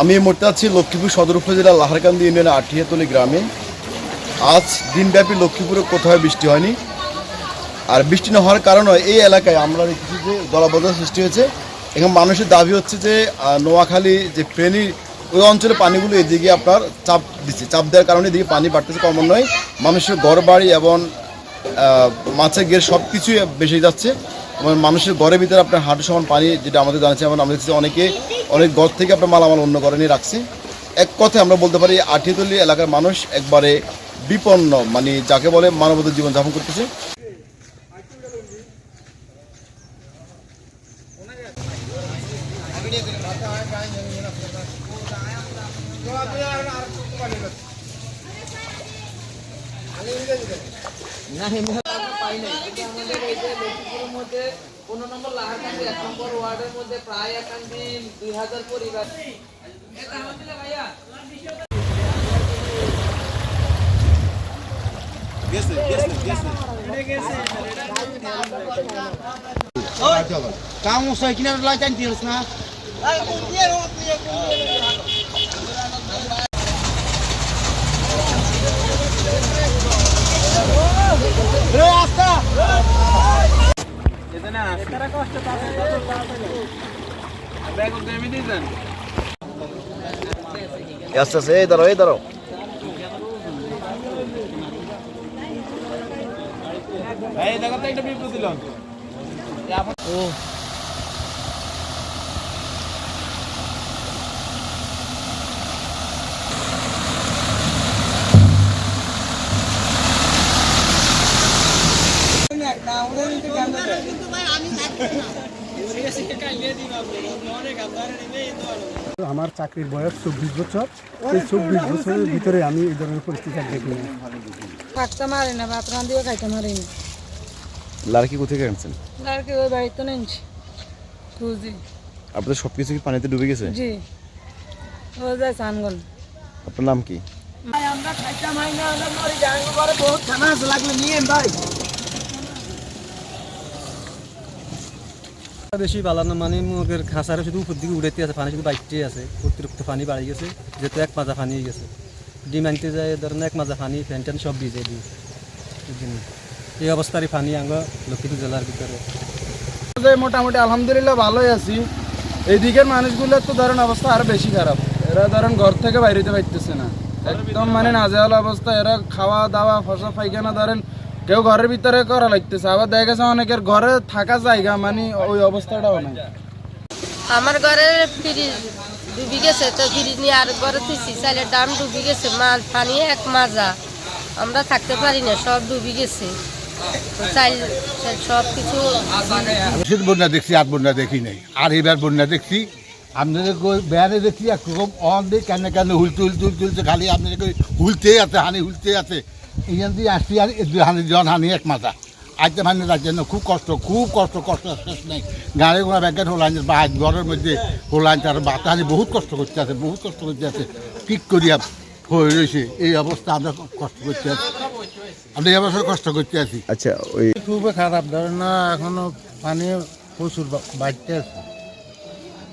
আমি এই মুহূর্তে আছি লক্ষ্মীপুর সদর উপজেলা লাহারকান্দি ইউনিয়নের আঠিয়াতলি গ্রামে। আজ দিনব্যাপী লক্ষ্মীপুরে কোথাও বৃষ্টি হয়নি। আর বৃষ্টি না হওয়ার কারণে এই এলাকায় আমরা দেখেছি যে জলাবদ্ধতা সৃষ্টি হয়েছে। এখানে মানুষের দাবি হচ্ছে যে নোয়াখালী যে ফেনী, ওই অঞ্চলে পানিগুলো এদিকে আপনার চাপ দিচ্ছে। চাপ দেওয়ার কারণে এদিকে পানি বাড়তেছে ক্রমান্বয়ে মানুষের ঘর বাড়ি এবং মাছের গের সব কিছুই বেশি যাচ্ছে। এবং মানুষের ঘরের ভিতরে আপনার হাঁটু সমান পানি যেটা আমাদের জানাচ্ছে এবং আমাদের অনেকে অনেক ঘর থেকে আপনার মালামাল অন্য ঘরে নিয়ে রাখছি। এক কথায় আমরা বলতে পারি আঠিয়াতলি এলাকার মানুষ একবারে বিপন্ন মানে যাকে বলে মানবতার জীবন যাপন করতেছে। আমাদের এই যে লক্ষ্মীপুরের মধ্যে পনেরো নম্বর লাহাকান্দি এক নম্বর ওয়ার্ডের মধ্যে প্রায় একান্দি দুই হাজার পরিবার ভাইয়া cantik na. আস্তে আস্তে এই দাঁড়াও এই দাঁড়াও। আমার চাকরির বয়স চব্বিশ বছর। এই চব্বিশ বছরের ভিতরে আমি এই ধরনের পরিস্থিতি আর দেখিনি থাকতে মারি না ভাত রাঁধিও খাইতে মারি না। লাড়কি কোথেকে আনছেন? লড়কি ওই বাড়িতে নেনছি খুঁজি। আপনাদের সব কিছু কি পানিতে ডুবে গেছে? জি। ও যায় সানগল আপনার নাম কি? আমরা খাইতে মারি না আমরা মরি যাই পরে বহুত খানা আছে লাগলে নিয়ে ভাই। বেশি বালানো মানে মুরগের খাঁচারে শুধু উপর দিকে উড়াইতে আছে, পানি শুধু বাইকতে আছে, অতিরিক্ত পানি বাড়ি গেছে, যেহেতু এক মাজা পানি গেছে। ডিম আনতে যায়, ধরেন এক মাজা পানি, ফ্যান ট্যান সব ভিজে দিয়ে এই অবস্থারই পানি আঙ্গ লক্ষ্মীপুর জেলার ভিতরে। মোটামুটি আলহামদুলিল্লাহ ভালোই আছি। এইদিকের মানুষগুলোর তো ধরেন অবস্থা আরও বেশি খারাপ। এরা ধরেন ঘর থেকে বাইরেতে পারতেছে না। একদম মানে নাজেহাল অবস্থা। এরা খাওয়া দাওয়া ফসল পাইখানা ধরেন কেউ ঘরের ভিতরে করা লাগতেছে আবার দেখা গেছে অনেকের ঘরে থাকা জায়গা মানে ওই অবস্থাটাও নাই। আমার ঘরে ফ্রিজ ডুবি গেছে তো ফ্রিজ নিয়ে আর ঘরে তুইছি চালের দাম ডুবি গেছে মাল পানি এক মাজা। আমরা থাকতে পারি না সব ডুবি গেছে। সব কিছু শীত বন্যা দেখছি আর বন্যা দেখি নাই। আর এবার বন্যা দেখছি আপনাদের বেড়ে দেখছি একরকম অন দিয়ে কেন কেন হুলতে হুলতে হুলতে হুলতে খালি আপনাদের হুলতে আছে হানি হুলতে আছে। এখান দিয়ে আসছি আর দুই হানি জন হানি এক মাথা। আজকে মানে তার জন্য খুব কষ্ট খুব কষ্ট কষ্ট আর শেষ নেই। গাড়ি ঘোড়া ব্যাগের হোলাইন বা ঘরের মধ্যে হোলাইন তার বাতাহানি বহুত কষ্ট করতে আছে বহুত কষ্ট করতে আছে। ঠিক করিয়া হয়ে রয়েছে এই অবস্থা আমরা কষ্ট করতে আছি। আমরা এই অবস্থা কষ্ট করতে আছি। আচ্ছা ওই খুবই খারাপ ধরেন না এখনও পানি প্রচুর বাড়তে আছে।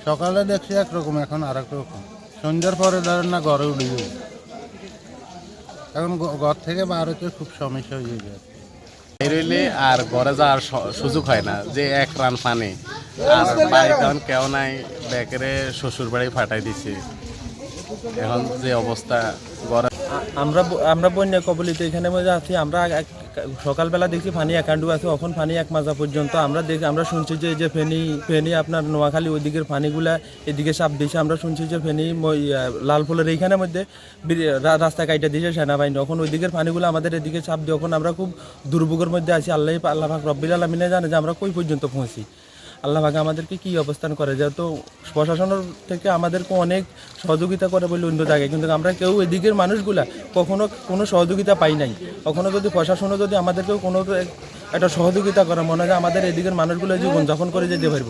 সকালে দেখছি একরকম এখন আর এক রকম সন্ধ্যার পরে ধরেন না ঘরে উঠে যাবে এখন ঘর থেকে বার হতে খুব সমস্যা হয়ে যায় বেরোইলে আর ঘরে যাওয়ার সুযোগ হয় না, যে এক রান পানি। আর বাড়ি এখন কেউ নাই ব্যাকেরে শ্বশুর বাড়ি ফাটাই দিছে। এখন যে অবস্থা, ঘরে আমরা আমরা বন্যা কবলিত এখানে মধ্যে আছি আমরা সকালবেলা দেখছি ফানি একান্ডু আছে এখন ফানি এক মাজা পর্যন্ত। আমরা দেখি আমরা শুনছি যে যে ফেনি ফেনি আপনার নোয়াখালী ওইদিকের পানিগুলা এদিকে সাপ দিয়েছে আমরা শুনছি যে ফেনি মই, আহ, লালফুলের এইখানে মধ্যে রাস্তা কাইটা দিয়েছে সেনাবাহিনী। এখন ওইদিকের পানিগুলো আমাদের এদিকে সাপ দিয়ে এখন আমরা খুব দুর্ভোগের মধ্যে আছি। আল্লাহ আল্লাহ রব্বিল আলমিনে জানে যে আমরা কই পর্যন্ত পৌঁছি। আল্লাহ পাক আমাদেরকে কি অবস্থান করে? যেহেতু প্রশাসনের থেকে আমাদেরকে অনেক সহযোগিতা করে বলে অন্য জায়গায় কিন্তু আমরা কেউ এদিকের মানুষগুলা কখনো কোনো সহযোগিতা পাই নাই। কখনো যদি প্রশাসনও যদি আমাদেরকেও কোনো একটা সহযোগিতা করে, মনে হয় আমাদের এদিকের মানুষগুলো জীবন যাপন করে যেতে পারব।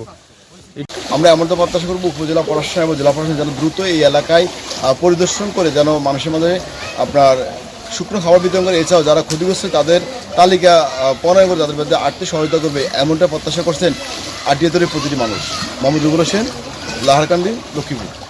আমরা এমনটা প্রত্যাশা করব, উপজেলা প্রশাসন এবং জেলা প্রশাসন যেন দ্রুত এই এলাকায় পরিদর্শন করে যেন মানুষের মধ্যে আপনার শুকনো খাবার বিতরণ করে। এছাড়াও যারা ক্ষতিগ্রস্ত, তাদের তালিকা প্রণয়ন করে তাদের মধ্যে আর্থিক সহায়তা করবে, এমনটা প্রত্যাশা করছেন আটিয়াতরের প্রতিটি মানুষ। মোহাম্মদ রুবুল হোসেন লাহারকান্দি লক্ষ্মীপুর।